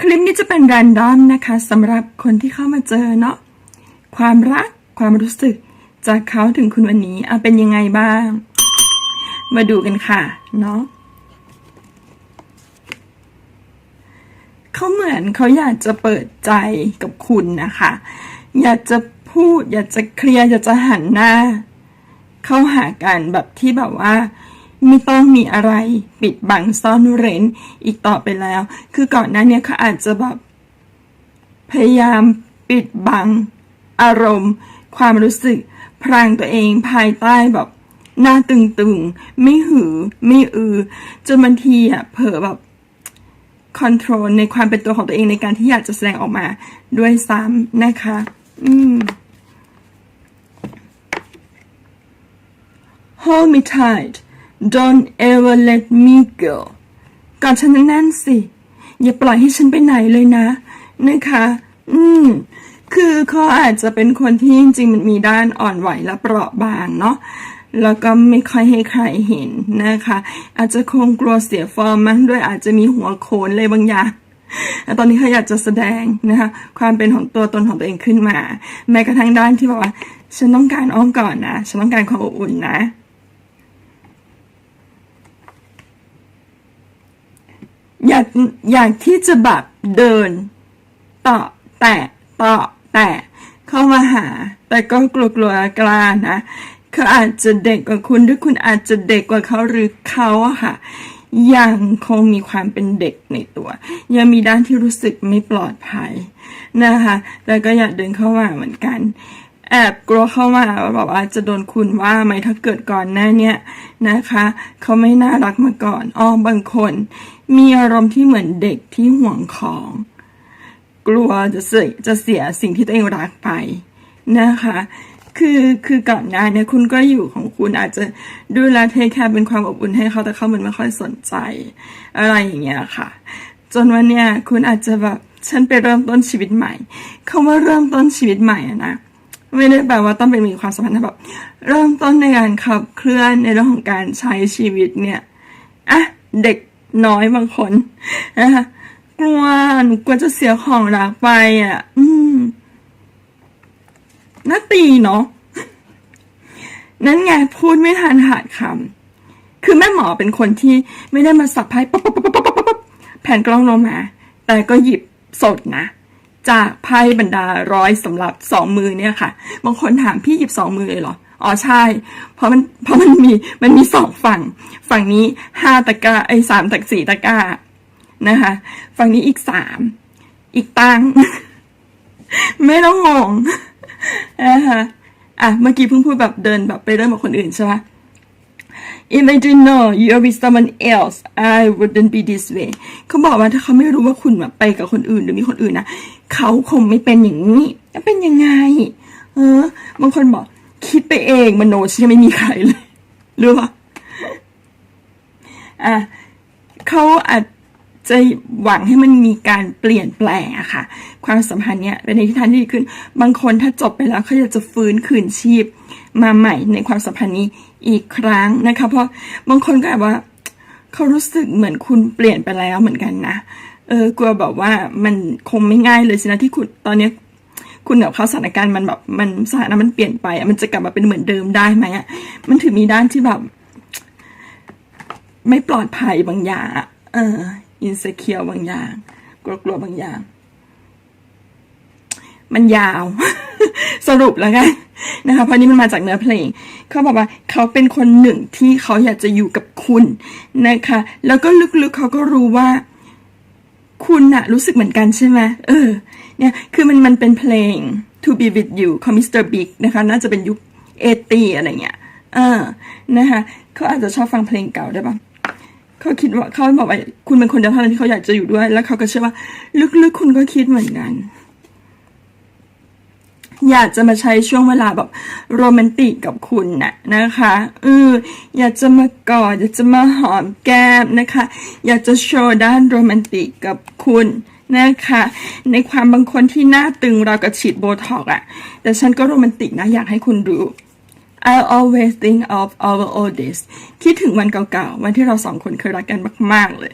คลิปนี้จะเป็นแรนดอมนะคะสำหรับคนที่เข้ามาเจอเนาะความรักความรู้สึกจากเขาถึงคุณวันนี้เอาเป็นยังไงบ้าง มาดูกันค่ะเนาะเขาเหมือนเขาอยากจะเปิดใจกับคุณนะคะ อยากจะพูด อยากจะเคลียร์อยากจะหันหน้า เข้าหากันแบบที่แบบว่า ไม่ต้องมีอะไรปิดบังซ่อนเร้นอีกต่อไปแล้ว คือก่อนหน้าเนี้เขาอาจจะแบบพยายามปิดบัง อารมณ์ ความรู้สึก พรางตัวเองภายใต้แบบหน้าตึงๆ ไม่หือ ไม่อือ จนบางทีอะเผลอแบบคอนโทรลในความเป็นตัวของตัวเองในการที่อยากจะแสดงออกมาด้วยซ้ำนะคะ อืม Hold me tight don't ever let me go กอดฉันแน่นๆสิ อย่าปล่อยให้ฉันไปไหนเลยนะ นะคะ อืม คือเขาอาจจะเป็นคนที่จริงๆมันมีด้านอ่อนไหวและเปราะบางเนาะแล้วก็ไม่ค่อยให้ใครเห็นนะคะ อาจจะคงกลัวเสียฟอร์มมั้งด้วยอาจจะมีหัวโขนเลยบางอย่างแต่ตอนนี้เขาอยากจะแสดงนะคะความเป็นของตัวตนของตัวเองขึ้นมา แม้กระทั่งด้านที่บอกว่า ฉันต้องการอ้อมก่อนนะ ฉันต้องการความอบอุ่นนะ อยากอยากที่จะแบบเดินต่อแตะต่อแตะเข้ามาหา แต่ก็กลัวกลัวๆกล้านะเขาอาจจะเด็กกว่าคุณหรือคุณอาจจะเด็กกว่าเขาหรือเขาอะค่ะ ยังคงมีความเป็นเด็กในตัว ยังมีด้านที่รู้สึกไม่ปลอดภัยนะคะแต่ก็อยากเดินเข้ามาเหมือนกัน แอบกลัวเข้ามาว่าแบบว่าจะโดนคุณว่าไหมถ้าเกิดก่อนหน้าเนี้ยนะคะ เขาไม่น่ารักมาก่อนอ้อบางคน มีอารมณ์ที่เหมือนเด็กที่ห่วงของ กลัวจะเสียจะเสียสิ่งที่ตัวเองรักไปนะคะ คือคือก่อนหน้าเนี่ยคุณก็อยู่ของคุณอาจจะดูแลเทคแคร์เป็นความอบอุ่นให้เขาแต่เขาเหมือนไม่ค่อยสนใจ อะไรอย่างเงี้ยค่ะ จนวันเนี้ยคุณอาจจะแบบฉันไปเริ่มต้นชีวิตใหม่คาว่าเริ่มต้นชีวิตใหม่อะนะ ไม่ได้แปลว่าต้องเป็นมีความสัมพันธ์แบบเริ่มต้นในการขับเคลื่อนในเรื่องของการใช้ชีวิตเนี่ยอะเด็กน้อยบางคนนะคะกลัวหนูกลัวจะเสียของรักไปอะ อืมน่าตีเนาะนั่นไงพูดไม่ทันขาดคำคือแม่หมอเป็นคนที่ไม่ได้มาสับไพ่ป๊บปั๊บปั๊บปั๊บปั๊บปั๊บแผ่นกล้องลงมา แต่ก็หยิบสดนะ จากไพ่บรรดาร้อยสำหรับสองมือเนี่ยค่ะ บางคนถามพี่หยิบสองมือเลยเหรออ๋อใช่ เพราะมันเพราะมันมีมันมีสองฝั่ง ฝั่งนี้ห้าตะกร้าไอ้สามตะสี่ตะกร้านะคะ ฝั่งนี้อีกสามอีกตังไม่ต้องงงนะคะอะเมื่อกี้เพิ่งพูดแบบเดินแบบไปเริ่มกับคนอื่นใช่ไหม If I didn't know you're with someone else I wouldn't be this way เขาบอกว่าถ้าเขาไม่รู้ว่าคุณแบบไปกับคนอื่น หรือมีคนอื่นนะ เขาคงไม่เป็นอย่างนี้จะเป็นยังไง เออ บางคนบอก คิดไปเองมโนฉันยังไม่มีใครเลยรู้ปะอะเขาอาจจะหวังให้มันมีการเปลี่ยนแปลงอะค่ะ ความสัมพันธ์เนี้ยเป็นในทิศทางที่ดีขึ้น บางคนถ้าจบไปแล้วเขาอยากจะฟื้นคืนชีพ มาใหม่ในความสัมพันธ์นี้อีกครั้งนะคะ เพราะบางคนก็แบบว่า เขารู้สึกเหมือนคุณเปลี่ยนไปแล้วเหมือนกันนะ เออกลัวแบบว่ามันคงไม่ง่ายเลยสินะที่คุณตอนนี้คุณกับเขาสถานการณ์มันแบบมันสถานะมันเปลี่ยนไปอะมันจะกลับมาเป็นเหมือนเดิมได้ไหมอะมันถือมีด้านที่แบบ ไม่ปลอดภัยบางอย่างเอออินเซเคียวบางอย่าง กลัวๆบางอย่าง มันยาว สรุปแล้วกัน นะคะเพราะนี่มันมาจากเนื้อเพลงเขาบอกว่าเขาเป็นคนหนึ่งที่เขาอยากจะอยู่กับคุณนะคะ แล้วก็ลึกๆเขาก็รู้ว่า คุณอะรู้สึกเหมือนกันใช่ไหมเออ เนี่ยคือมันมันเป็นเพลง To Be With You ของ Mr. Big นะคะ น่าจะเป็นยุคเอตีอะไรเงี้ยเออนะคะเขาอาจจะชอบฟังเพลงเก่าได้ปะเขาคิดว่าเขาบอกว่าคุณเป็นคนเดียวเท่านั้นที่เขาอยากจะอยู่ด้วย แล้วเขาก็เชื่อว่า ลึกๆคุณก็คิดเหมือนกัน อยากจะมาใช้ช่วงเวลาแบบโรแมนติกกับคุณนะนะคะเอออยากจะมากอดอยากจะมาหอมแก้มนะคะ อยากจะโชว์ด้านโรแมนติกกับคุณนะคะ ในความบางคนที่หน้าตึงเรากับฉีดโบท็อกอะแต่ฉันก็โรแมนติกนะอยากให้คุณดู I always think of our old days คิดถึงวันเก่าๆ วันที่เราสองคนเคยรักกันมาก ๆ เลย